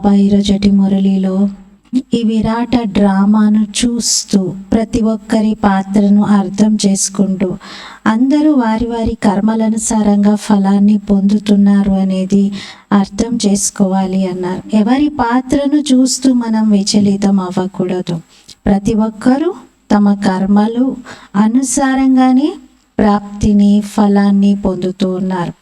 బాబా ఈరోజటి మురళిలో ఈ విరాట డ్రామాను చూస్తూ ప్రతి ఒక్కరి పాత్రను అర్థం చేసుకుంటూ అందరూ వారి వారి కర్మలనుసారంగా ఫలాన్ని పొందుతున్నారు అనేది అర్థం చేసుకోవాలి అన్నారు. ఎవరి పాత్రను చూస్తూ మనం విచలితం అవ్వకూడదు. ప్రతి ఒక్కరూ తమ కర్మలు అనుసారంగానే ప్రాప్తిని ఫలాన్ని పొందుతూ ఉన్నారు.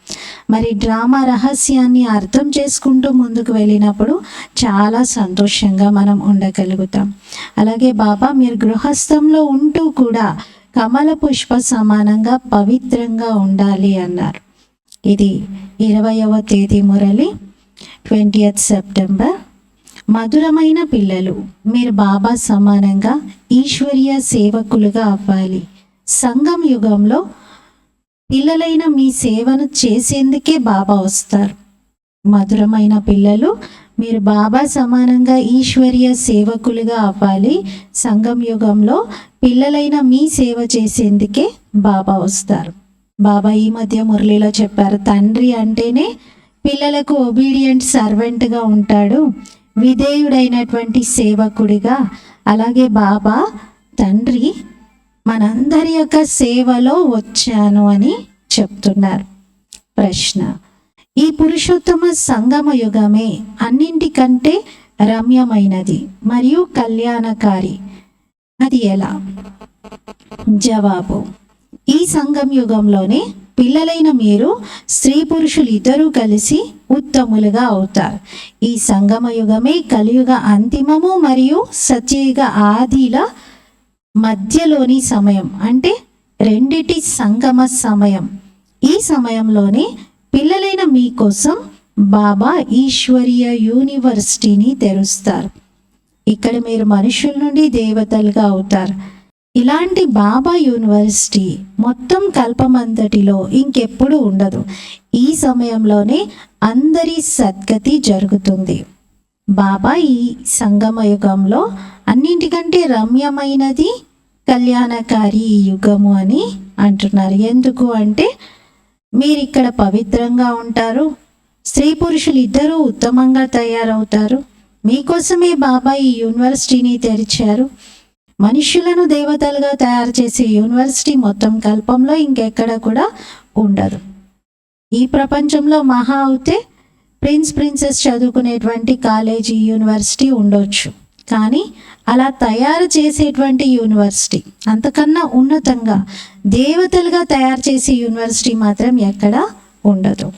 మరి డ్రామా రహస్యాన్ని అర్థం చేసుకుంటూ ముందుకు వెళ్ళినప్పుడు చాలా సంతోషంగా మనం ఉండగలుగుతాం. అలాగే బాబా మీరు గృహస్థంలో ఉంటూ కూడా కమల పుష్ప సమానంగా పవిత్రంగా ఉండాలి అన్నారు. ఇది ఇరవయవ తేదీ మురళి ట్వంటీయత్ సెప్టెంబర్. మధురమైన పిల్లలు మీరు బాబా సమానంగా ఈశ్వరీయ సేవకులుగా అవ్వాలి. సంఘం యుగంలో పిల్లలైన మీ సేవను చేసేందుకే బాబా వస్తారు. మధురమైన పిల్లలు మీరు బాబా సమానంగా ఈశ్వరీయ సేవకులుగా అవ్వాలి. సంఘం యుగంలో పిల్లలైన మీ సేవ చేసేందుకే బాబా వస్తారు. బాబా ఈ మధ్య మురళిలో చెప్పారు తండ్రి అంటేనే పిల్లలకు ఒబీడియంట్ సర్వెంట్గా ఉంటాడు. విధేయుడైనటువంటి సేవకుడిగా. అలాగే బాబా తండ్రి మనందరి యొక్క సేవలో వచ్చాను అని చెప్తున్నారు. ప్రశ్న ఈ పురుషోత్తమ సంగమ యుగమే అన్నింటికంటే రమ్యమైనది మరియు కళ్యాణకారి. అది ఎలా? జవాబు ఈ సంగం యుగంలోనే పిల్లలైన మీరు స్త్రీ పురుషులు ఇద్దరూ కలిసి ఉత్తములుగా అవుతారు. ఈ సంగమ యుగమే కలియుగ అంతిమము మరియు సత్యయుగ ఆదిల మధ్యలోని సమయం అంటే రెండిటి సంగమ సమయం. ఈ సమయంలోనే పిల్లలైన మీకోసం బాబా ఈశ్వరీయ యూనివర్సిటీని తెరుస్తారు. ఇక్కడ మీరు మనుషుల నుండి దేవతలుగా అవుతారు. ఇలాంటి బాబా యూనివర్సిటీ మొత్తం కల్పమంతటిలో ఇంకెప్పుడు ఉండదు. ఈ సమయంలోనే అందరి సద్గతి జరుగుతుంది. బాబా ఈ సంగమ యుగంలో అన్నింటికంటే రమ్యమైనది కళ్యాణకారి ఈ యుగము అని అంటున్నారు. ఎందుకు అంటే మీరు ఇక్కడ పవిత్రంగా ఉంటారు స్త్రీ పురుషులు ఇద్దరూ ఉత్తమంగా తయారవుతారు. మీకోసమే బాబా ఈ యూనివర్సిటీని తెరిచారు. మనుషులను దేవతలుగా తయారు చేసే యూనివర్సిటీ మొత్తం కల్పంలో ఇంకెక్కడ కూడా ఉండదు. ఈ ప్రపంచంలో మహా అవుతే ప్రిన్స్ ప్రిన్సెస్ చదువుకునేటువంటి కాలేజీ యూనివర్సిటీ ఉండొచ్చు. కానీ అలా తయారు చేసేటువంటి యూనివర్సిటీ అంతకన్నా ఉన్నతంగా దేవతలుగా తయారు చేసే యూనివర్సిటీ మాత్రం ఎక్కడ ఉండదు.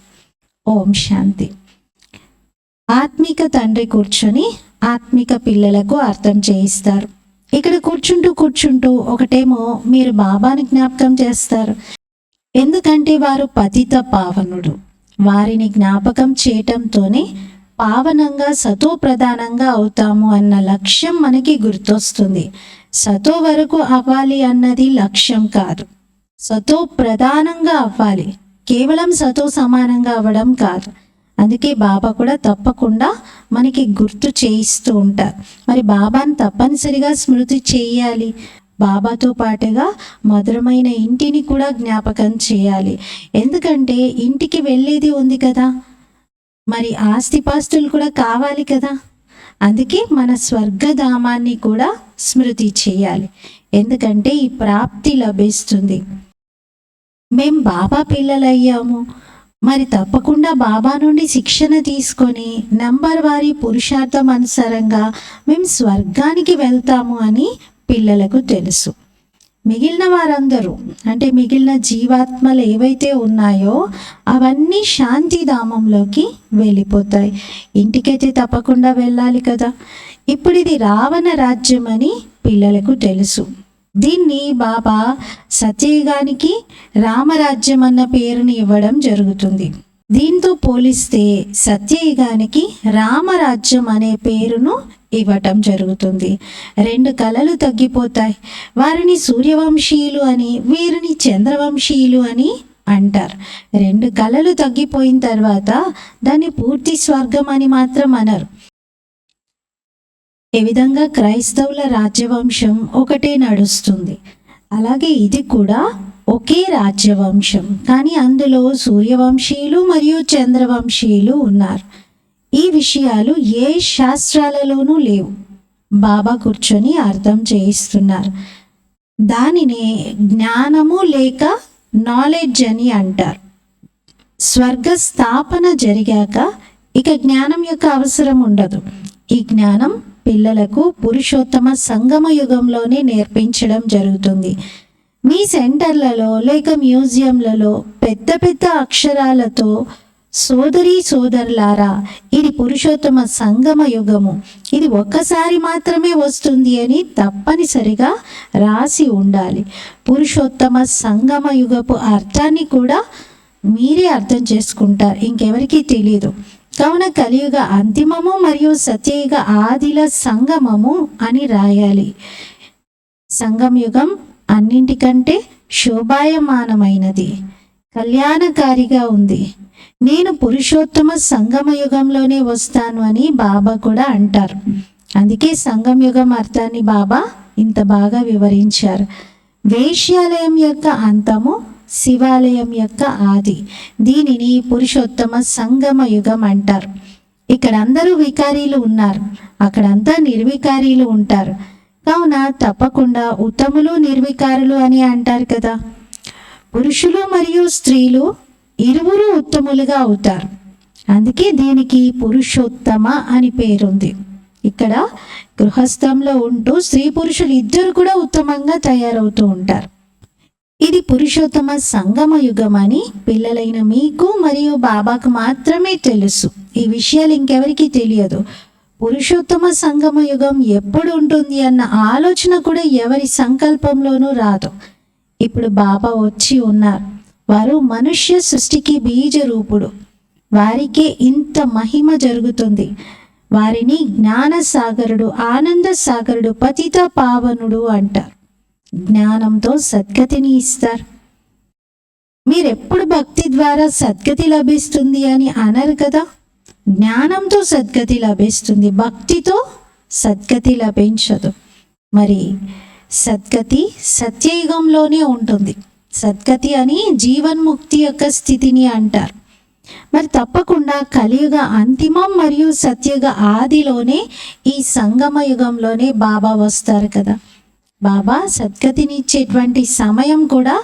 ఓం శాంతి. ఆత్మిక తండ్రి కూర్చొని ఆత్మిక పిల్లలకు అర్థం చేయిస్తారు. ఇక్కడ కూర్చుంటూ కూర్చుంటూ ఒకటేమో మీరు బాబాని జ్ఞాపకం చేస్తారు. ఎందుకంటే వారు పతిత పావనుడు వారిని జ్ఞాపకం చేయటంతోనే పావనంగా సతో ప్రధానంగా అవుతాము అన్న లక్ష్యం మనకి గుర్తొస్తుంది. సతో వరకు అవ్వాలి అన్నది లక్ష్యం కాదు. సతో ప్రధానంగా అవ్వాలి. కేవలం సతో సమానంగా అవ్వడం కాదు. అందుకే బాబా కూడా తప్పకుండా మనకి గుర్తు చేయిస్తూ ఉంటారు. మరి బాబాను తప్పనిసరిగా స్మృతి చేయాలి. బాబాతో పాటుగా మధురమైన ఇంటిని కూడా జ్ఞాపకం చేయాలి. ఎందుకంటే ఇంటికి వెళ్ళేది ఉంది కదా. మరి ఆస్తిపాస్తులు కూడా కావాలి కదా. అందుకే మన స్వర్గధామాన్ని కూడా స్మృతి చేయాలి. ఎందుకంటే ఈ ప్రాప్తి లభిస్తుంది. మేం బాబా పిల్లలయ్యాము. మరి తప్పకుండా బాబా నుండి శిక్షణ తీసుకొని నంబర్ వారి పురుషార్థం అనుసారంగా మేము స్వర్గానికి వెళ్తాము అని పిల్లలకు తెలుసు. మిగిలిన వారందరూ అంటే మిగిలిన జీవాత్మలు ఏవైతే ఉన్నాయో అవన్నీ శాంతిధామంలోకి వెళ్ళిపోతాయి. ఇంటికైతే తప్పకుండా వెళ్ళాలి కదా. ఇప్పుడు ఇది రావణ రాజ్యం అని పిల్లలకు తెలుసు. దీన్ని బాబా సత్యయుగానికి రామరాజ్యం అన్న పేరుని ఇవ్వడం జరుగుతుంది. దీంతో పోలిస్తే సత్యయుగానికి రామరాజ్యం అనే పేరును ఇవ్వటం జరుగుతుంది. రెండు కళలు తగ్గిపోతాయి. వారిని సూర్యవంశీయులు అని వీరిని చంద్రవంశీయులు అని అంటారు. రెండు కళలు తగ్గిపోయిన తర్వాత దాన్ని పూర్తి స్వర్గం అని మాత్రం అనరు. ఏ విధంగా క్రైస్తవుల రాజ్యవంశం ఒకటే నడుస్తుంది. అలాగే ఇది కూడా ఒకే రాజ్యవంశం. కానీ అందులో సూర్యవంశీయులు మరియు చంద్రవంశీయులు ఉన్నారు. ఈ విషయాలు ఏ శాస్త్రాలలోనూ లేవు. బాబా కూర్చొని అర్థం చేయిస్తున్నారు. దానినే జ్ఞానము లేక నాలెడ్జ్ అని అంటారు. స్వర్గ స్థాపన జరిగాక ఇక జ్ఞానం యొక్క అవసరం ఉండదు. ఈ జ్ఞానం పిల్లలకు పురుషోత్తమ సంగమ యుగంలోనే నేర్పించడం జరుగుతుంది. మీ సెంటర్లలో లేక మ్యూజియంలలో పెద్ద పెద్ద అక్షరాలతో సోదరి సోదరులారా ఇది పురుషోత్తమ సంగమ యుగము. ఇది ఒక్కసారి మాత్రమే వస్తుంది అని తప్పనిసరిగా రాసి ఉండాలి. పురుషోత్తమ సంగమ యుగపు అర్థాన్ని కూడా మీరే అర్థం చేసుకుంటారు. ఇంకెవరికీ తెలియదు కావున కలియుగ అంతిమము మరియు సత్యయుగ ఆదిల సంగమము అని రాయాలి. సంగమయుగం అన్నింటికంటే శోభాయమానమైనది. కళ్యాణకారిగా ఉంది. నేను పురుషోత్తమ సంగమ యుగంలోనే వస్తాను అని బాబా కూడా అంటారు. అందుకే సంగమయుగం అర్థాన్ని బాబా ఇంత బాగా వివరించారు. వేశ్యాలయం యొక్క అంతము శివాలయం యొక్క ఆది. దీనిని పురుషోత్తమ సంగమ యుగం అంటారు. ఇక్కడ అందరూ వికారీలు ఉన్నారు. అక్కడంతా నిర్వికారీలు ఉంటారు. కావున తప్పకుండా ఉత్తములు నిర్వికారులు అని అంటారు కదా. పురుషులు మరియు స్త్రీలు ఇరువురు ఉత్తములుగా అవుతారు. అందుకే దీనికి పురుషోత్తమ అని పేరుంది. ఇక్కడ గృహస్థంలో ఉంటూ స్త్రీ పురుషులు ఇద్దరు కూడా ఉత్తమంగా తయారవుతూ ఉంటారు. ఇది పురుషోత్తమ సంగమ యుగం అని పిల్లలైన మీకు మరియు బాబాకు మాత్రమే తెలుసు. ఈ విషయాలు ఇంకెవరికి తెలియదు. పురుషోత్తమ సంగమ యుగం ఎప్పుడు ఉంటుంది అన్న ఆలోచన కూడా ఎవరి సంకల్పంలోనూ రాదు. ఇప్పుడు బాబా వచ్చి ఉన్నారు. వారు మనుష్య సృష్టికి బీజ రూపుడు వారికే ఇంత మహిమ జరుగుతుంది. వారిని జ్ఞాన సాగరుడు ఆనంద సాగరుడు పతిత పావనుడు అంటారు. జ్ఞానంతో సద్గతిని ఇస్తారు. మీరెప్పుడు భక్తి ద్వారా సద్గతి లభిస్తుంది అని అనరు కదా? జ్ఞానంతో సద్గతి లభిస్తుంది. భక్తితో సద్గతి లభించదు. మరి సద్గతి సత్యయుగంలోనే ఉంటుంది. సద్గతి అని జీవన్ముక్తి యొక్క స్థితిని అంటారు. మరి తప్పకుండా కలియుగ అంతిమం మరియు సత్యుగ ఆదిలోనే ఈ సంగమ యుగంలోనే బాబా వస్తారు కదా. బాబా సద్గతినిచ్చేటువంటి సమయం కూడా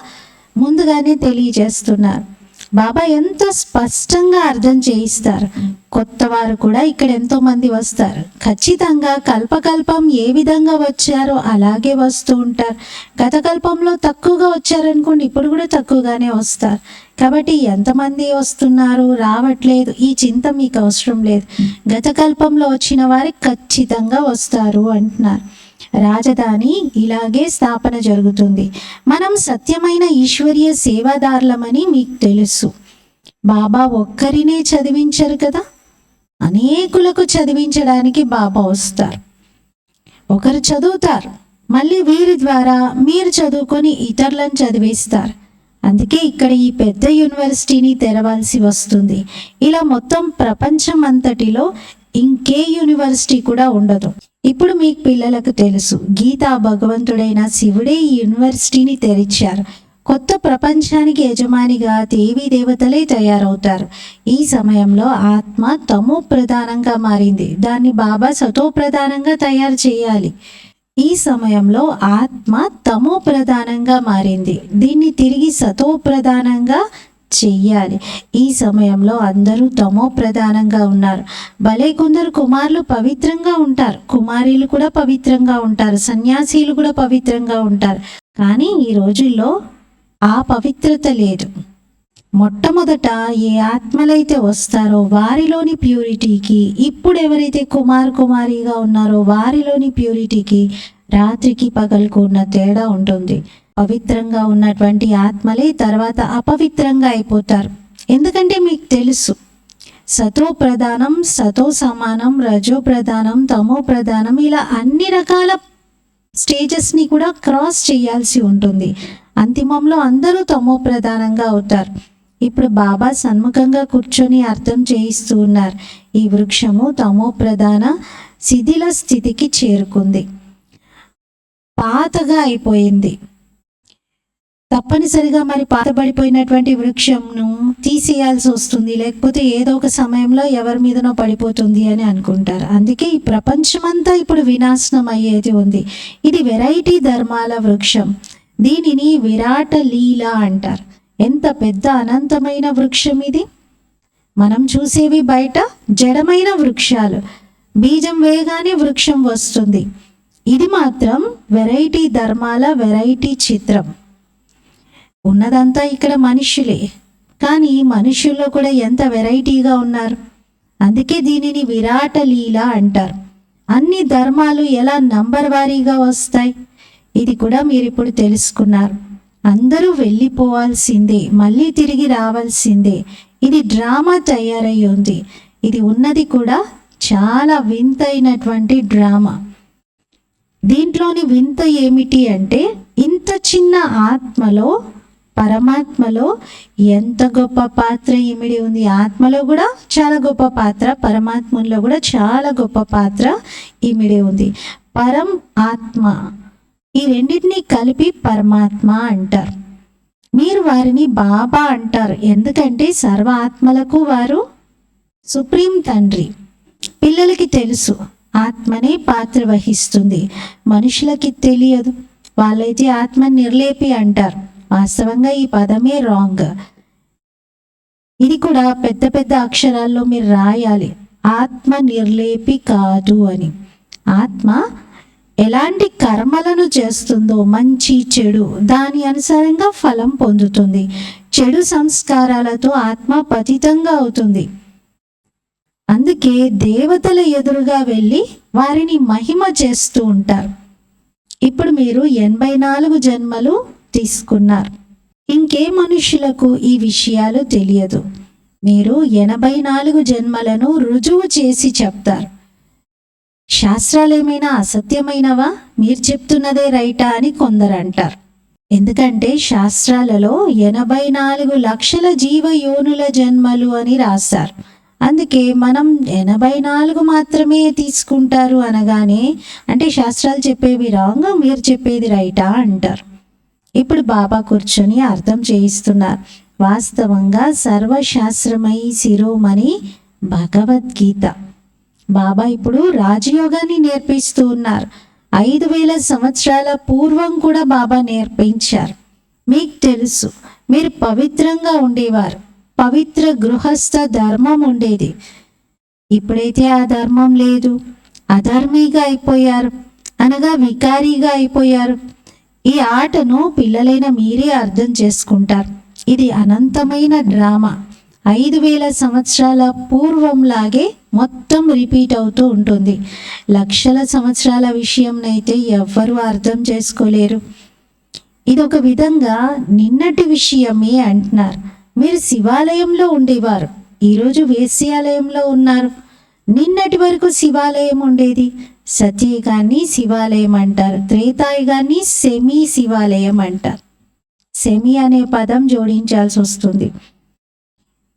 ముందుగానే తెలియజేస్తున్నారు. బాబా ఎంత స్పష్టంగా అర్థం చేయిస్తారు. కొత్త వారు కూడా ఇక్కడ ఎంతో మంది వస్తారు. ఖచ్చితంగా కల్పకల్పం ఏ విధంగా వచ్చారో అలాగే వస్తూ ఉంటారు. గత కల్పంలో తక్కువగా వచ్చారనుకోండి ఇప్పుడు కూడా తక్కువగానే వస్తారు. కాబట్టి ఎంతమంది వస్తున్నారు రావట్లేదు ఈ చింత మీకు అవసరం లేదు. గత కల్పంలో వచ్చిన వారు ఖచ్చితంగా వస్తారు అంటున్నారు. రాజధాని ఇలాగే స్థాపన జరుగుతుంది. మనం సత్యమైన ఈశ్వరీయ సేవాదారులమని మీకు తెలుసు. బాబా ఒక్కరినే చదివించరు కదా? అనేకులకు చదివించడానికి బాబా వస్తారు. ఒకరు చదువుతారు. మళ్ళీ వీరి ద్వారా మీరు చదువుకొని ఇతరులను చదివిస్తారు. అందుకే ఇక్కడ ఈ పెద్ద యూనివర్సిటీని తెరవాల్సి వస్తుంది. ఇలా మొత్తం ప్రపంచం అంతటిలో ఇంకే యూనివర్సిటీ కూడా ఉండదు. ఇప్పుడు మీకు పిల్లలకు తెలుసు గీతా భగవంతుడైన శివుడే ఈ యూనివర్సిటీని తెరిచారు. కొత్త ప్రపంచానికి యజమానిగా దేవీ దేవతలే తయారవుతారు. ఈ సమయంలో ఆత్మ తమో ప్రధానంగా మారింది. దాన్ని బాబా సతో ప్రధానంగా తయారు చేయాలి. ఈ సమయంలో ఆత్మ తమో ప్రధానంగా మారింది. దీన్ని తిరిగి సతో ప్రధానంగా చెయ్యాలి. ఈ సమయంలో అందరూ తమో ప్రధానంగా ఉన్నారు. భలే కొందరు కుమారులు పవిత్రంగా ఉంటారు. కుమారీలు కూడా పవిత్రంగా ఉంటారు. సన్యాసీలు కూడా పవిత్రంగా ఉంటారు. కానీ ఈ రోజుల్లో ఆ పవిత్రత లేదు. మొట్టమొదట ఏ ఆత్మలైతే వస్తారో వారిలోని ప్యూరిటీకి ఇప్పుడు ఎవరైతే కుమార్ కుమారిగా ఉన్నారో వారిలోని ప్యూరిటీకి రాత్రికి పగలకు ఉన్న తేడా ఉంటుంది. పవిత్రంగా ఉన్నటువంటి ఆత్మలే తర్వాత అపవిత్రంగా అయిపోతారు. ఎందుకంటే మీకు తెలుసు సతో ప్రధానం సతో సమానం రజో ప్రధానం తమో ప్రధానం ఇలా అన్ని రకాల స్టేజెస్ని కూడా క్రాస్ చేయాల్సి ఉంటుంది. అంతిమంలో అందరూ తమో ప్రధానంగా అవుతారు. ఇప్పుడు బాబా సన్ముఖంగా కూర్చొని అర్థం చేయిస్తూ ఉన్నారు. ఈ వృక్షము తమో ప్రధాన శిథిల స్థితికి చేరుకుంది. పాతగా అయిపోయింది. తప్పనిసరిగా మరి పాతబడిపోయినటువంటి వృక్షంను తీసేయాల్సి వస్తుంది. లేకపోతే ఏదో ఒక సమయంలో ఎవరి మీదనో పడిపోతుంది అని అనుకుంటారు. అందుకే ఈ ప్రపంచమంతా ఇప్పుడు వినాశనం అయ్యేది ఉంది. ఇది వెరైటీ ధర్మాల వృక్షం. దీనిని విరాట లీల అంటారు. ఎంత పెద్ద అనంతమైన వృక్షం ఇది. మనం చూసేవి బయట జడమైన వృక్షాలు. బీజం వేయగానే వృక్షం వస్తుంది. ఇది మాత్రం వెరైటీ ధర్మాల వెరైటీ చిత్రం. ఉన్నదంతా ఇక్కడ మనుషులే కానీ మనుషుల్లో కూడా ఎంత వెరైటీగా ఉన్నారు. అందుకే దీనిని విరాట లీల అంటారు. అన్ని ధర్మాలు ఎలా నంబర్ వారీగా వస్తాయి? ఇది కూడా మీరు ఇప్పుడు తెలుసుకున్నారు. అందరూ వెళ్ళిపోవాల్సిందే మళ్ళీ తిరిగి రావాల్సిందే. ఇది డ్రామా తయారై ఉంది. ఇది ఉన్నది కూడా చాలా వింతైనటువంటి డ్రామా. దీంట్లోని వింత ఏమిటి అంటే ఇంత చిన్న ఆత్మలో పరమాత్మలో ఎంత గొప్ప పాత్ర ఇమిడి ఉంది. ఆత్మలో కూడా చాలా గొప్ప పాత్ర పరమాత్మలో కూడా చాలా గొప్ప పాత్ర ఇమిడి ఉంది. పరం ఆత్మ. ఈ రెండింటినీ కలిపి పరమాత్మ అంటారు. మీరు వారిని బాబా అంటారు. ఎందుకంటే సర్వ ఆత్మలకు వారు సుప్రీం తండ్రి. పిల్లలకి తెలుసు ఆత్మనే పాత్ర వహిస్తుంది. మనుషులకి తెలియదు. వాళ్ళైతే ఆత్మ నిర్లేపి అంటారు. వాస్తవంగా ఈ పదమే రాంగ్. ఇది కూడా పెద్ద పెద్ద అక్షరాల్లో మీరు రాయాలి. ఆత్మ నిర్లేపి కాదు అని. ఆత్మ ఎలాంటి కర్మలను చేస్తుందో మంచి చెడు దాని అనుసారంగా ఫలం పొందుతుంది. చెడు సంస్కారాలతో ఆత్మ పతితంగా అవుతుంది. అందుకే దేవతల ఎదురుగా వెళ్ళి వారిని మహిమ చేస్తూ ఉంటారు. ఇప్పుడు మీరు ఎనభై నాలుగు జన్మలు తీసుకున్నారు. ఇంకే మనుషులకు ఈ విషయాలు తెలియదు. మీరు ఎనభై నాలుగు జన్మలను రుజువు చేసి చెప్తారు. శాస్త్రాలు ఏమైనా అసత్యమైనవా? మీరు చెప్తున్నదే రైటా అని కొందరు అంటారు ఎందుకంటే శాస్త్రాలలో ఎనభై నాలుగు లక్షల జీవ యోనుల జన్మలు అని రాశారు. అందుకే మనం ఎనభై నాలుగు మాత్రమే తీసుకుంటారు అనగానే అంటే శాస్త్రాలు చెప్పేవి రాంగ్ మీరు చెప్పేది రైటా అంటారు. ఇప్పుడు బాబా కూర్చొని అర్థం చేయిస్తున్నారు. వాస్తవంగా సర్వశాస్త్రమై శిరోమణి భగవద్గీత. బాబా ఇప్పుడు రాజయోగాన్ని నేర్పిస్తూ ఉన్నారు. ఐదు వేల సంవత్సరాల పూర్వం కూడా బాబా నేర్పించారు. మీకు తెలుసు మీరు పవిత్రంగా ఉండేవారు. పవిత్ర గృహస్థ ధర్మం ఉండేది. ఇప్పుడైతే ఆ ధర్మం లేదు. అధర్మిగా అయిపోయారు. అనగా వికారీగా అయిపోయారు. ఈ ఆటను పిల్లలైన మీరే అర్థం చేసుకుంటారు. ఇది అనంతమైన డ్రామా. ఐదు వేల సంవత్సరాల పూర్వంలాగే మొత్తం రిపీట్ అవుతూ ఉంటుంది. లక్షల సంవత్సరాల విషయంనైతే ఎవ్వరూ అర్థం చేసుకోలేరు. ఇది ఒక విధంగా నిన్నటి విషయమే అంటున్నారు. మీరు శివాలయంలో ఉండేవారు. ఈరోజు వేశ్యాలయంలో ఉన్నారు. నిన్నటి వరకు శివాలయం ఉండేది. సత్యయుగాన్ని శివాలయం అంటారు. త్రేతాయుగాన్ని సెమీ శివాలయం అంటారు. సెమీ అనే పదం జోడించాల్సి వస్తుంది.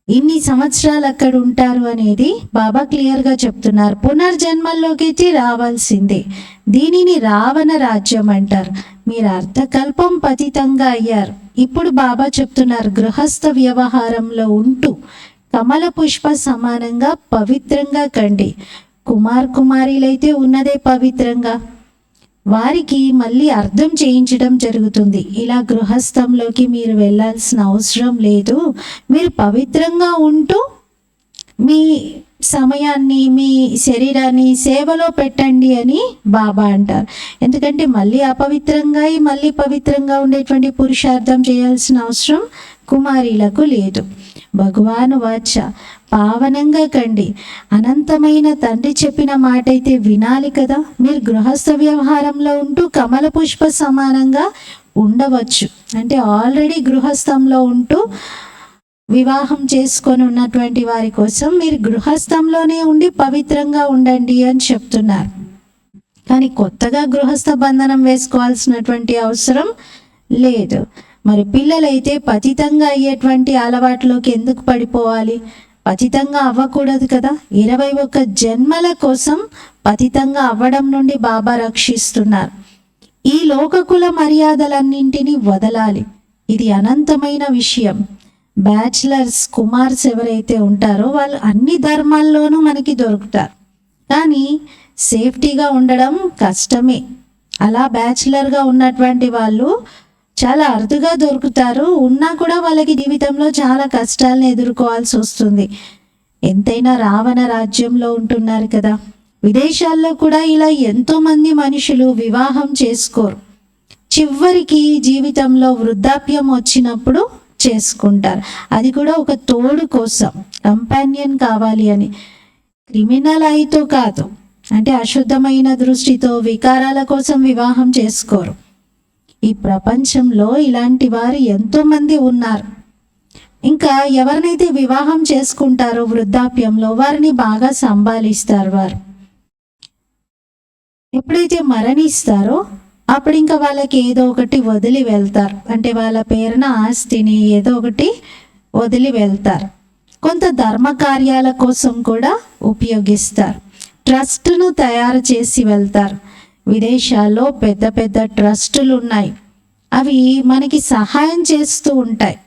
ఇన్ని సంవత్సరాలు అక్కడ ఉంటారు అనేది బాబా క్లియర్గా చెప్తున్నారు. పునర్జన్మల్లోకి రావాల్సిందే. దీనిని రావణ రాజ్యం అంటారు. మీరు అర్థకల్పం పతితంగా అయ్యారు. ఇప్పుడు బాబా చెప్తున్నారు గృహస్థ వ్యవహారంలో ఉంటూ కమల పుష్ప సమానంగా పవిత్రంగా కండి. కుమార్ కుమారీలైతే ఉన్నదే పవిత్రంగా. వారికి మళ్ళీ అర్థం చేయించడం జరుగుతుంది. ఇలా గృహస్థంలోకి మీరు వెళ్ళాల్సిన అవసరం లేదు. మీరు పవిత్రంగా ఉంటూ మీ సమయాన్ని మీ శరీరాన్ని సేవలో పెట్టండి అని బాబా అంటారు. ఎందుకంటే మళ్ళీ అపవిత్రంగా అయి మళ్ళీ పవిత్రంగా ఉండేటువంటి పురుషార్థం చేయాల్సిన అవసరం కుమారీలకు లేదు. భగవాను వాచ పావనంగా కండి. అనంతమైన తండ్రి చెప్పిన మాట అయితే వినాలి కదా. మీరు గృహస్థ వ్యవహారంలో ఉంటూ కమల పుష్ప సమానంగా ఉండవచ్చు. అంటే ఆల్రెడీ గృహస్థంలో ఉంటూ వివాహం చేసుకొని ఉన్నటువంటి వారి కోసం మీరు గృహస్థంలోనే ఉండి పవిత్రంగా ఉండండి అని చెప్తున్నారు. కానీ కొత్తగా గృహస్థ బంధనం వేసుకోవాల్సినటువంటి అవసరం లేదు. మరి పిల్లలైతే పతితంగా అయ్యేటువంటి అలవాట్లోకి ఎందుకు పడిపోవాలి? పతితంగా అవ్వకూడదు కదా. ఇరవై ఒక్క జన్మల కోసం పతితంగా అవ్వడం నుండి బాబా రక్షిస్తున్నారు. ఈ లోకకుల మర్యాదలన్నింటినీ వదలాలి. ఇది అనంతమైన విషయం. బ్యాచిలర్స్ కుమార్స్ ఎవరైతే ఉంటారో వాళ్ళు అన్ని ధర్మాల్లోనూ మనకి దొరుకుతారు. కానీ సేఫ్టీగా ఉండడం కష్టమే. అలా బ్యాచిలర్గా ఉన్నటువంటి వాళ్ళు చాలా అరుదుగా దొరుకుతారు. ఉన్నా కూడా వాళ్ళకి జీవితంలో చాలా కష్టాలను ఎదుర్కోవాల్సి వస్తుంది. ఎంతైనా రావణ రాజ్యంలో ఉంటున్నారు కదా. విదేశాల్లో కూడా ఇలా ఎంతోమంది మనుషులు వివాహం చేసుకోరు. చివరికి జీవితంలో వృద్ధాప్యం వచ్చినప్పుడు చేసుకుంటారు. అది కూడా ఒక తోడు కోసం కంపానియన్ కావాలి అని. క్రిమినల్ అయితో కాదు. అంటే అశుద్ధమైన దృష్టితో వికారాల కోసం వివాహం చేసుకోరు. ఈ ప్రపంచంలో ఇలాంటి వారు ఎంతోమంది ఉన్నారు. ఇంకా ఎవరినైతే వివాహం చేసుకుంటారో వృద్ధాప్యంలో వారిని బాగా సంభాలిస్తారు వారు. ఎప్పుడైతే మరణిస్తారో అప్పుడు ఇంకా వాళ్ళకి ఏదో ఒకటి వదిలి వెళ్తారు. అంటే వాళ్ళ పేరున ఆస్తిని ఏదో ఒకటి వదిలి వెళ్తారు. కొంత ధర్మ కార్యాల కోసం కూడా ఉపయోగిస్తారు. ట్రస్ట్ను తయారు చేసి వెళ్తారు. విదేశాల్లో పెద్ద పెద్ద ట్రస్టులు ఉన్నాయి అవి మనకి సహాయం చేస్తూ ఉంటాయి.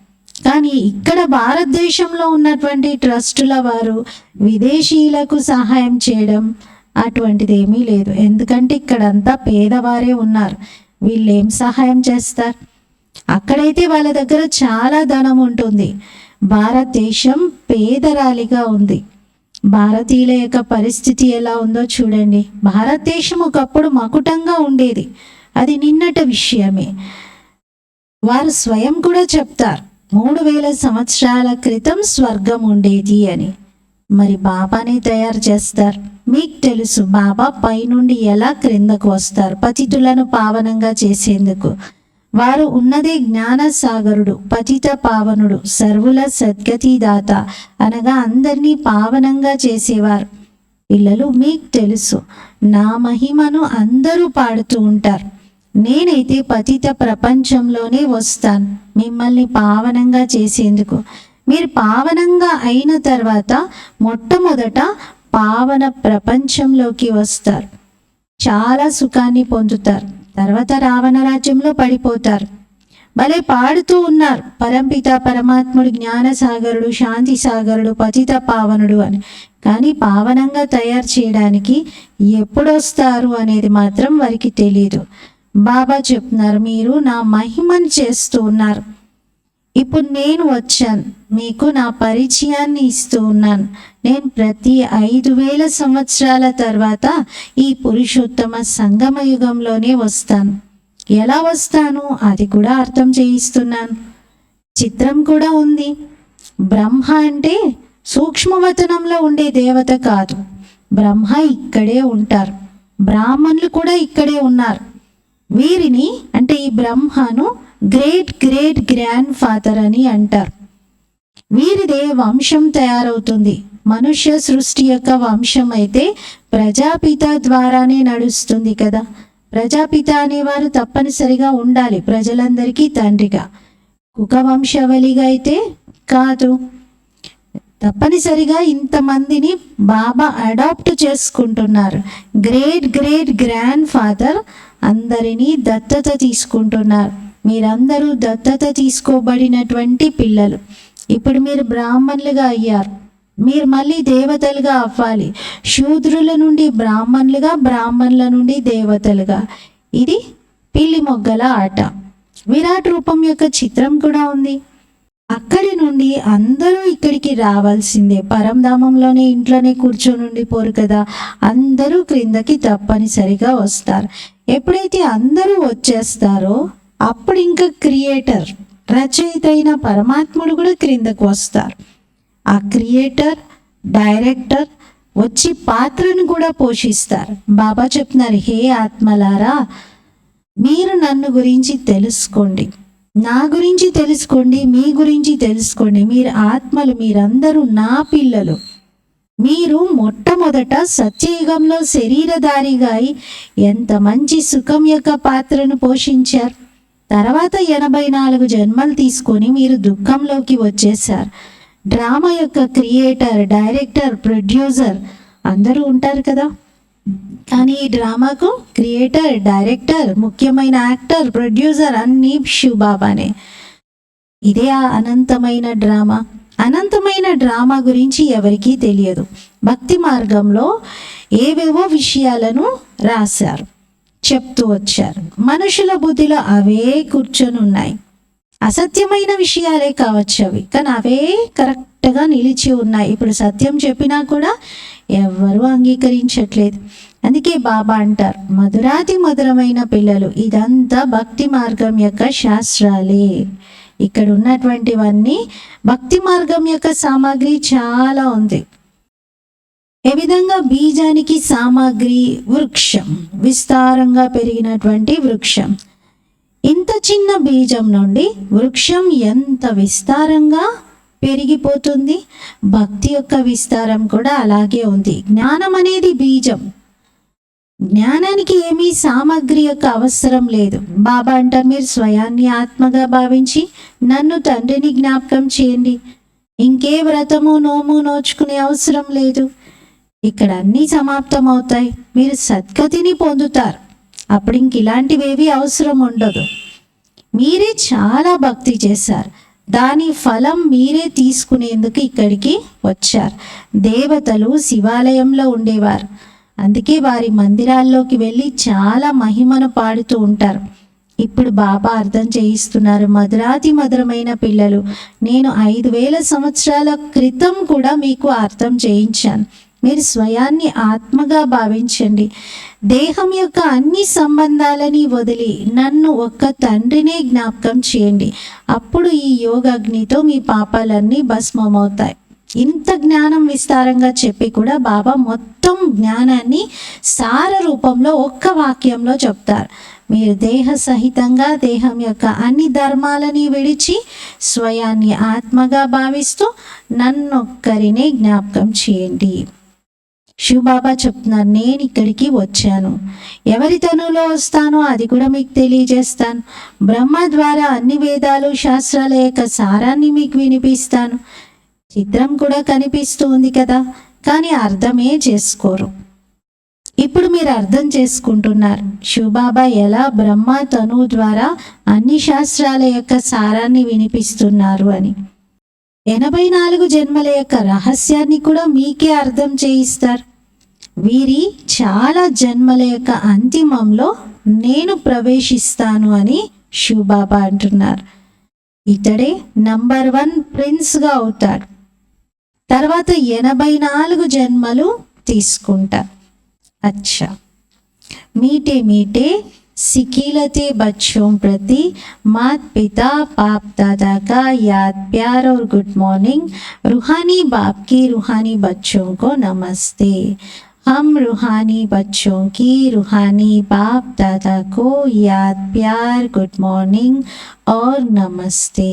కానీ ఇక్కడ భారతదేశంలో ఉన్నటువంటి ట్రస్టుల వారు విదేశీయులకు సహాయం చేయడం అటువంటిది ఏమీ లేదు. ఎందుకంటే ఇక్కడంతా పేదవారే ఉన్నారు. వీళ్ళు ఏం సహాయం చేస్తారు? అక్కడైతే వాళ్ళ దగ్గర చాలా ధనం ఉంటుంది. భారతదేశం పేదరాలిగా ఉంది. భారతీయుల యొక్క పరిస్థితి ఎలా ఉందో చూడండి. భారతదేశం ఒకప్పుడు మకుటంగా ఉండేది. అది నిన్నట విషయమే. వారు స్వయం కూడా చెప్తారు మూడు వేల సంవత్సరాల క్రితం స్వర్గం ఉండేది అని. మరి బాబాని తయారు చేస్తారు. మీకు తెలుసు బాబా పైనుండి ఎలా క్రిందకు వస్తారు పతితులను పావనంగా చేసేందుకు. వారు ఉన్నదే జ్ఞాన సాగరుడు పతిత పావనుడు సర్వుల సద్గతిదాత అనగా అందరినీ పావనంగా చేసేవారు. పిల్లలు మీకు తెలుసు నా మహిమను అందరూ పాడుతూ ఉంటారు. నేనైతే పతిత ప్రపంచంలోనే వస్తాను మిమ్మల్ని పావనంగా చేసేందుకు. మీరు పావనంగా అయిన తర్వాత మొట్టమొదట పావన ప్రపంచంలోకి వస్తారు. చాలా సుఖాన్ని పొందుతారు. తర్వాత రావణ రాజ్యంలో పడిపోతారు. భలే పాడుతూ ఉన్నారు. పరంపిత పరమాత్ముడు జ్ఞానసాగరుడు శాంతి సాగరుడు పతిత పావనుడు అని. కానీ పావనంగా తయారు చేయడానికి ఎప్పుడొస్తారు అనేది మాత్రం వారికి తెలియదు బాబా చెప్తున్నారు మీరు నా మహిమను చేస్తూ ఉన్నారు. ఇప్పుడు నేను వచ్చాను. మీకు నా పరిచయాన్ని ఇస్తూ ఉన్నాను. నేను ప్రతి ఐదు వేల సంవత్సరాల తర్వాత ఈ పురుషోత్తమ సంగమ యుగంలోనే వస్తాను. ఎలా వస్తాను? అది కూడా అర్థం చేయిస్తున్నాను. చిత్రం కూడా ఉంది. బ్రహ్మ అంటే సూక్ష్మవతనంలో ఉండే దేవత కాదు. బ్రహ్మ ఇక్కడే ఉంటారు. బ్రాహ్మణులు కూడా ఇక్కడే ఉన్నారు. వీరిని అంటే ఈ బ్రహ్మను గ్రేట్ గ్రేట్ గ్రాండ్ ఫాదర్ అని అంటారు. వీరిదే వంశం తయారవుతుంది. మనుష్య సృష్టి యొక్క వంశం అయితే ప్రజాపిత ద్వారానే నడుస్తుంది కదా. ప్రజాపిత అనేవారు తప్పనిసరిగా ఉండాలి ప్రజలందరికీ తండ్రిగా. కుక వంశవలిగా అయితే కాదు. తప్పనిసరిగా ఇంతమందిని బాబా అడాప్ట్ చేసుకుంటున్నారు. గ్రేట్ గ్రేట్ గ్రాండ్ ఫాదర్ అందరినీ దత్తత తీసుకుంటున్నారు. మీరందరూ దత్తత తీసుకోబడినటువంటి పిల్లలు. ఇప్పుడు మీరు బ్రాహ్మణులుగా అయ్యారు. మీరు మళ్ళీ దేవతలుగా అవ్వాలి. శూద్రుల నుండి బ్రాహ్మణులుగా బ్రాహ్మణుల నుండి దేవతలుగా. ఇది పిల్లి మొగ్గల ఆట. విరాట్ రూపం యొక్క చిత్రం కూడా ఉంది. అక్కడి నుండి అందరూ ఇక్కడికి రావాల్సిందే. పరంధామంలోనే ఇంట్లోనే కూర్చొని ఉండిపోరు కదా. అందరూ క్రిందకి తప్పనిసరిగా వస్తారు. ఎప్పుడైతే అందరూ వచ్చేస్తారో అప్పుడు ఇంకా క్రియేటర్ రచయిత అయిన పరమాత్ముడు కూడా క్రిందకు వస్తారు. ఆ క్రియేటర్ డైరెక్టర్ వచ్చి పాత్రను కూడా పోషిస్తారు. బాబా చెప్తున్నారు హే ఆత్మలారా మీరు నన్ను గురించి తెలుసుకోండి. నా గురించి తెలుసుకోండి మీ గురించి తెలుసుకోండి. మీరు ఆత్మలు మీరందరూ నా పిల్లలు. మీరు మొట్టమొదట సత్యయుగంలో శరీరధారిగా అయి ఎంత మంచి సుఖం యొక్క పాత్రను పోషించారు. తర్వాత ఎనభై నాలుగు జన్మలు తీసుకొని మీరు దుఃఖంలోకి వచ్చేసారు డ్రామా యొక్క క్రియేటర్ డైరెక్టర్ ప్రొడ్యూసర్ అందరూ ఉంటారు కదా. కానీ ఈ డ్రామాకు క్రియేటర్ డైరెక్టర్ ముఖ్యమైన యాక్టర్ ప్రొడ్యూసర్ అన్నీ శివబాబానే. ఇదే ఆ అనంతమైన డ్రామా. అనంతమైన డ్రామా గురించి ఎవరికీ తెలియదు. భక్తి మార్గంలో ఏవేవో విషయాలను రాశారు. చెప్తూ వచ్చారు. మనుషుల బుద్ధిలో అవే కూర్చొని ఉన్నాయి అసత్యమైన విషయాలే కావచ్చు అవి కానీ అవే కరెక్ట్గా నిలిచి ఉన్నాయి. ఇప్పుడు సత్యం చెప్పినా కూడా ఎవ్వరూ అంగీకరించట్లేదు. అందుకే బాబా అంటారు మధురాతి మధురమైన పిల్లలు ఇదంతా భక్తి మార్గం యొక్క శాస్త్రాలే. ఇక్కడ ఉన్నటువంటివన్నీ భక్తి మార్గం యొక్క సామాగ్రి చాలా ఉంది. ఏ విధంగా బీజానికి సామాగ్రి వృక్షం విస్తారంగా పెరిగినటువంటి వృక్షం? ఇంత చిన్న బీజం నుండి వృక్షం ఎంత విస్తారంగా పెరిగిపోతుంది? భక్తి యొక్క విస్తారం కూడా అలాగే ఉంది. జ్ఞానం అనేది బీజం. జ్ఞానానికి ఏమీ సామాగ్రి యొక్క అవసరం లేదు. బాబా అంటారు మీరు స్వయాన్ని ఆత్మగా భావించి నన్ను తండ్రిని జ్ఞాపకం చేయండి. ఇంకే వ్రతము నోము నోచుకునే అవసరం లేదు. ఇక్కడ అన్నీ సమాప్తం అవుతాయి మీరు సద్గతిని పొందుతారు. అప్పుడు ఇంక ఇలాంటివేవి అవసరం ఉండదు. మీరే చాలా భక్తి చేశారు. దాని ఫలం మీరే తీసుకునేందుకు ఇక్కడికి వచ్చారు. దేవతలు శివాలయంలో ఉండేవారు. అందుకే వారి మందిరాల్లోకి వెళ్ళి చాలా మహిమను పాడుతూ ఉంటారు. ఇప్పుడు బాబా అర్థం చేయిస్తున్నారు మధురాతి మధురమైన పిల్లలు. నేను ఐదు వేల సంవత్సరాల క్రితం కూడా మీకు అర్థం చేయించాను. మీరు స్వయాన్ని ఆత్మగా భావించండి. దేహం యొక్క అన్ని సంబంధాలని వదిలి నన్ను ఒక్క తండ్రినే జ్ఞాపకం చేయండి. అప్పుడు ఈ యోగాగ్నితో మీ పాపాలన్నీ భస్మమవుతాయి. ఇంత జ్ఞానం విస్తారంగా చెప్పి కూడా బాబా మొత్తం జ్ఞానాన్ని సార రూపంలో ఒక్క వాక్యంలో చెప్తారు. మీరు దేహ సహితంగా దేహం యొక్క అన్ని ధర్మాలని విడిచి స్వయాన్ని ఆత్మగా భావిస్తూ నన్నొక్కరినే జ్ఞాపకం చేయండి. శివబాబా చెప్తున్నారు నేను ఇక్కడికి వచ్చాను. ఎవరి తనులో వస్తానో అది కూడా మీకు తెలియజేస్తాను. బ్రహ్మ ద్వారా అన్ని వేదాలు శాస్త్రాల యొక్క సారాన్ని మీకు వినిపిస్తాను. చిత్రం కూడా కనిపిస్తూ ఉంది కదా కానీ అర్థమే చేసుకోరు. ఇప్పుడు మీరు అర్థం చేసుకుంటున్నారు శివబాబా ఎలా బ్రహ్మ తను ద్వారా అన్ని శాస్త్రాల యొక్క సారాన్ని వినిపిస్తున్నారు అని. ఎనభై నాలుగు జన్మల యొక్క రహస్యాన్ని కూడా మీకే అర్థం చేయిస్తారు. వీరి చాలా జన్మల యొక్క అంతిమంలో నేను ప్రవేశిస్తాను అని శివబాబా అంటున్నారు. ఇతడే నంబర్ వన్ ప్రిన్స్గా అవుతాడు. తర్వాత ఎనభై నాలుగు జన్మలు తీసుకుంటారు. అచ్చా. మీటే మీటే सिकीलते बच्चों प्रति मात पिता बाप दादा का याद प्यार और गुड मॉर्निंग रूहानी बाप की रूहानी बच्चों को नमस्ते हम रूहानी बच्चों की रूहानी बाप दादा को याद प्यार गुड मॉर्निंग और नमस्ते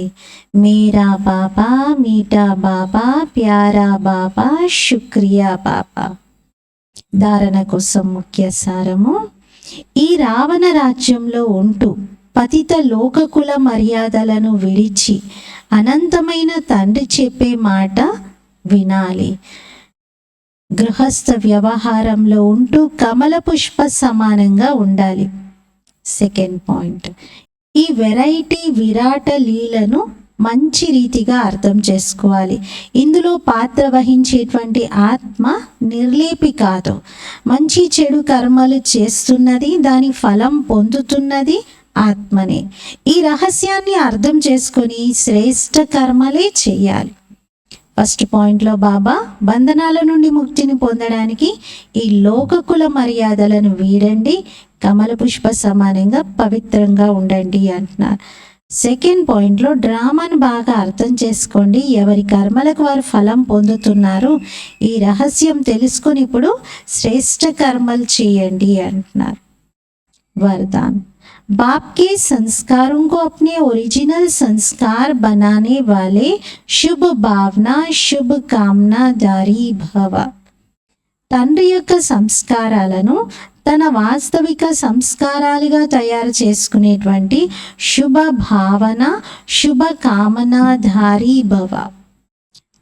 मेरा बाबा मीठा बाबा प्यारा बाबा शुक्रिया बाबा ధారణ కోసం ముఖ్య సారము ఈ రావణ రాజ్యంలో ఉంటూ పతిత లోకకుల మర్యాదలను విడిచి అనంతమైన తండ్రి చెప్పే మాట వినాలి. గృహస్థ వ్యవహారంలో ఉంటూ కమల పుష్ప సమానంగా ఉండాలి. Second point. ఈ వెరైటీ విరాట లీలను మంచి రీతిగా అర్థం చేసుకోవాలి. ఇందులో పాత్ర వహించేటువంటి ఆత్మ నిర్లేపి కాదు. మంచి చెడు కర్మలు చేస్తున్నది దాని ఫలం పొందుతున్నది ఆత్మనే. ఈ రహస్యాన్ని అర్థం చేసుకొని శ్రేష్ట కర్మలే చేయాలి. ఫస్ట్ పాయింట్లో బాబా బంధనాల నుండి ముక్తిని పొందడానికి ఈ లోకకుల మర్యాదలను వీడండి. కమల పుష్ప సమానంగా పవిత్రంగా ఉండండి అంటున్నారు. సెకండ్ పాయింట్లో డ్రామాను బాగా అర్థం చేసుకోండి ఎవరి కర్మలకు వారు ఫలం పొందుతున్నారు ఈ రహస్యం తెలుసుకొని ఇప్పుడు శ్రేష్ట కర్మలు చేయండి అంటున్నారు वरदान बाप के संस्कारों को अपने ओरिजिनल संस्कार बनाने वाले शुभ भावना शुभ कामना दारी भव తండ్రి యొక్క సంస్కారాలను తన వాస్తవిక సంస్కారాలుగా తయారు చేసుకునేటువంటి శుభ భావన శుభ కామనాధారి భవ.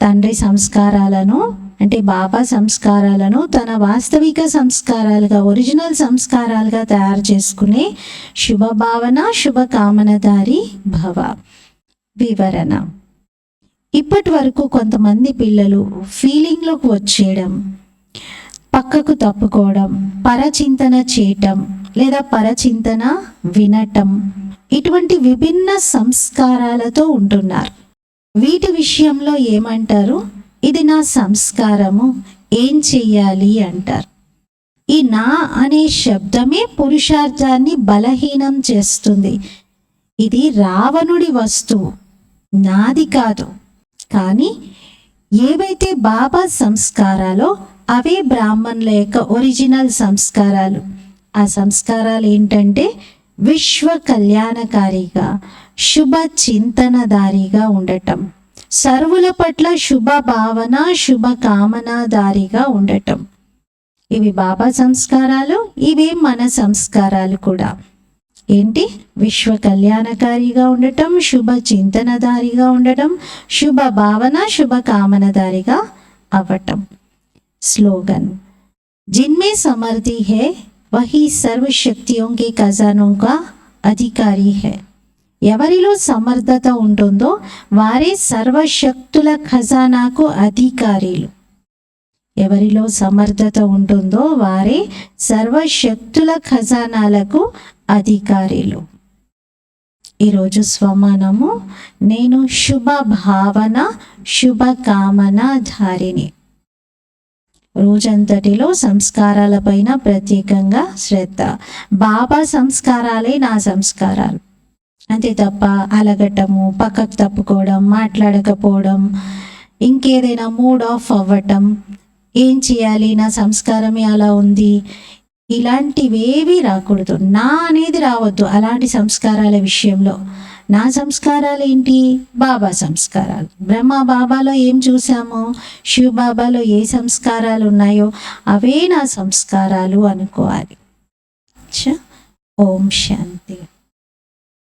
తండ్రి సంస్కారాలను అంటే బాబా సంస్కారాలను తన వాస్తవిక సంస్కారాలుగా ఒరిజినల్ సంస్కారాలుగా తయారు చేసుకునే శుభ భావన శుభకామనదారి భవ. వివరణ. ఇప్పటి వరకు కొంతమంది పిల్లలు ఫీలింగ్లోకి వచ్చేయడం పక్కకు తప్పుకోవడం పరచింతన చేయటం లేదా పరచింతన వినటం ఇటువంటి విభిన్న సంస్కారాలతో ఉంటున్నారు. వీటి విషయంలో ఏమంటారు? ఇది నా సంస్కారము ఏం చెయ్యాలి అంటారు. ఈ నా అనే శబ్దమే పురుషార్థాన్ని బలహీనం చేస్తుంది. ఇది రావణుడి వస్తువు నాది కాదు. కానీ ఏవైతే బాబా సంస్కారాలో అవే బ్రాహ్మణుల యొక్క ఒరిజినల్ సంస్కారాలు. ఆ సంస్కారాలు ఏంటంటే విశ్వ కళ్యాణకారిగా శుభ చింతనదారిగా ఉండటం. సర్వుల పట్ల శుభ భావన శుభ కామనాదారిగా ఉండటం. ఇవి బాబా సంస్కారాలు ఇవి మన సంస్కారాలు కూడా. ఏంటి? విశ్వ కళ్యాణకారిగా ఉండటం శుభ చింతనదారిగా ఉండటం శుభ భావన శుభ కామనదారిగా అవ్వటం. స్లోగన్ जिनमें समृद्धि है वही सर्व शक्तियों के खजानों का అధికారి హే ఎవరిలో సమర్థత ఉంటుందో వారే సర్వశక్తుల ఖజానాకు అధికారీలు ఎవరిలో సమర్థత ఉంటుందో వారే సర్వశక్తుల ఖజానాలకు అధికారీలు ఈరోజు స్వమానము నేను శుభ భావన శుభ కామన ధారిని రోజంతటిలో సంస్కారాలపైన ప్రత్యేకంగా శ్రద్ధ. బాబా సంస్కారాలే నా సంస్కారాలు. అంతే తప్ప అలగటము పక్కకు తప్పుకోవడం మాట్లాడకపోవడం ఇంకేదైనా మూడ్ ఆఫ్ అవ్వటం ఏం చేయాలి నా సంస్కారమే అలా ఉంది ఇలాంటివేవి రాకూడదు. నా అనేది రావద్దు అలాంటి సంస్కారాల విషయంలో. నా సంస్కారాలు ఏంటి? బాబా సంస్కారాలు. బ్రహ్మ బాబాలో ఏం చూసామో శివ బాబాలో ఏ సంస్కారాలు ఉన్నాయో అవే నా సంస్కారాలు అనుకోవాలి. ఓం శాంతి.